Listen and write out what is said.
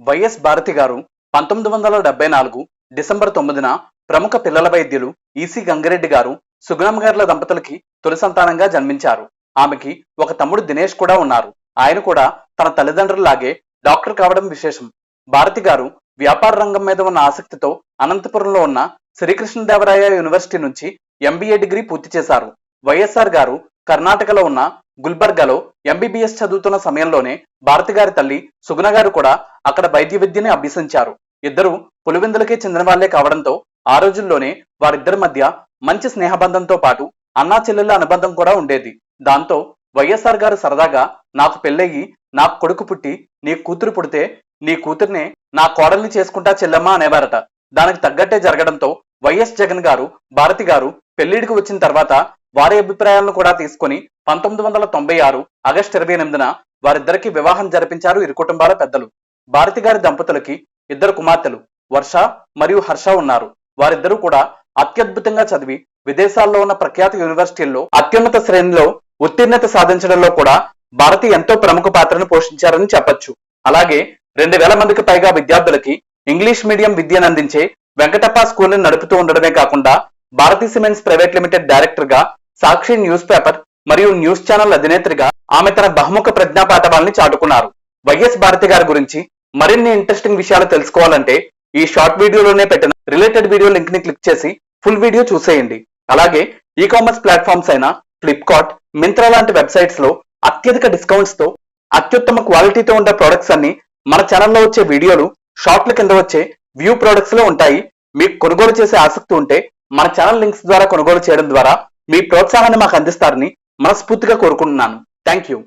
YS Bharati గారు పంతొమ్మిది వందల డెబ్బై నాలుగు డిసెంబర్ తొమ్మిదిన ప్రముఖ పిల్లల వైద్యులు ఈసీ గంగిరెడ్డి గారు సుగుణం గారుల దంపతులకి తొలి సంతానంగా జన్మించారు. ఆమెకి ఒక తమ్ముడు దినేష్ కూడా ఉన్నారు. ఆయన కూడా తన తల్లిదండ్రుల్లాగే డాక్టర్ కావడం విశేషం. భారతి గారు వ్యాపార రంగం మీద ఉన్న ఆసక్తితో అనంతపురంలో ఉన్న శ్రీకృష్ణదేవరాయ యూనివర్సిటీ నుంచి ఎంబీఏ డిగ్రీ పూర్తి చేశారు. వైఎస్ఆర్ గారు కర్ణాటకలో ఉన్న గుల్బర్గాలో ఎంబీబీఎస్ చదువుతున్న సమయంలోనే భారతి గారి తల్లి సుగుణ గారు కూడా అక్కడ వైద్య విద్యని అభ్యసించారు. ఇద్దరు పులివెందులకే చెందిన వాళ్ళే కావడంతో ఆ రోజుల్లోనే వారిద్దరి మధ్య మంచి స్నేహబంధంతో పాటు అన్నా చెల్లెళ్ళ అనుబంధం కూడా ఉండేది. దాంతో వైఎస్ఆర్ గారు సరదాగా నాకు పెళ్ళయ్యి నాకు కొడుకు పుట్టి నీ కూతురు పుడితే నీ కూతుర్నే నా కోడల్ని చేసుకుంటా చెల్లెమ్మ అనేవారట. దానికి తగ్గట్టే జరగడంతో వైఎస్ జగన్ గారు భారతి గారు పెళ్ళిడికి వచ్చిన తర్వాత వారి అభిప్రాయాలను కూడా తీసుకొని పంతొమ్మిది వందల తొంభై ఆరు ఆగస్టు ఇరవై ఎనిమిదిన వారిద్దరికి వివాహం జరిపించారు ఇరు కుటుంబాల పెద్దలు. భారతి గారి దంపతులకి ఇద్దరు కుమార్తెలు వర్ష మరియు హర్ష ఉన్నారు. వారిద్దరూ కూడా అత్యద్భుతంగా చదివి విదేశాల్లో ఉన్న ప్రఖ్యాత యూనివర్సిటీల్లో అత్యున్నత శ్రేణిలో ఉత్తీర్ణత సాధించడంలో కూడా భారతి ఎంతో ప్రముఖ పాత్రను పోషించారని చెప్పొచ్చు. అలాగే రెండు వేల మందికి పైగా విద్యార్థులకి ఇంగ్లీష్ మీడియం విద్యను అందించే వెంకటప్ప స్కూల్ నడుపుతూ ఉండడమే కాకుండా భారతీ సిమెంట్స్ ప్రైవేట్ లిమిటెడ్ డైరెక్టర్గా సాక్షి న్యూస్ పేపర్ మరియు న్యూస్ ఛానల్ అధినేత్రిగా ఆమె తన బహుముఖ ప్రజ్ఞాపాఠవాల్ని చాటుకున్నారు. వైఎస్ భారతి గారి గురించి మరిన్ని ఇంట్రెస్టింగ్ విషయాలు తెలుసుకోవాలంటే ఈ షార్ట్ వీడియోలోనే పెట్టిన రిలేటెడ్ వీడియో లింక్ని క్లిక్ చేసి ఫుల్ వీడియో చూసేయండి. అలాగే ఈ కామర్స్ ప్లాట్ఫామ్స్ అయిన ఫ్లిప్కార్ట్ మింత్రా లాంటి వెబ్సైట్స్లో అత్యధిక డిస్కౌంట్స్తో అత్యుత్తమ క్వాలిటీతో ఉండే ప్రొడక్ట్స్ అన్ని మన ఛానల్లో వచ్చే వీడియోలు షార్ట్ల కింద వచ్చే వ్యూ ప్రొడక్ట్స్లో ఉంటాయి. మీకు కొనుగోలు చేసే ఆసక్తి ఉంటే మన ఛానల్ లింక్స్ ద్వారా కొనుగోలు చేయడం ద్వారా మీ ప్రోత్సాహాన్ని మాకు అందిస్తారని మనస్ఫూర్తిగా కోరుకుంటున్నాను. Thank you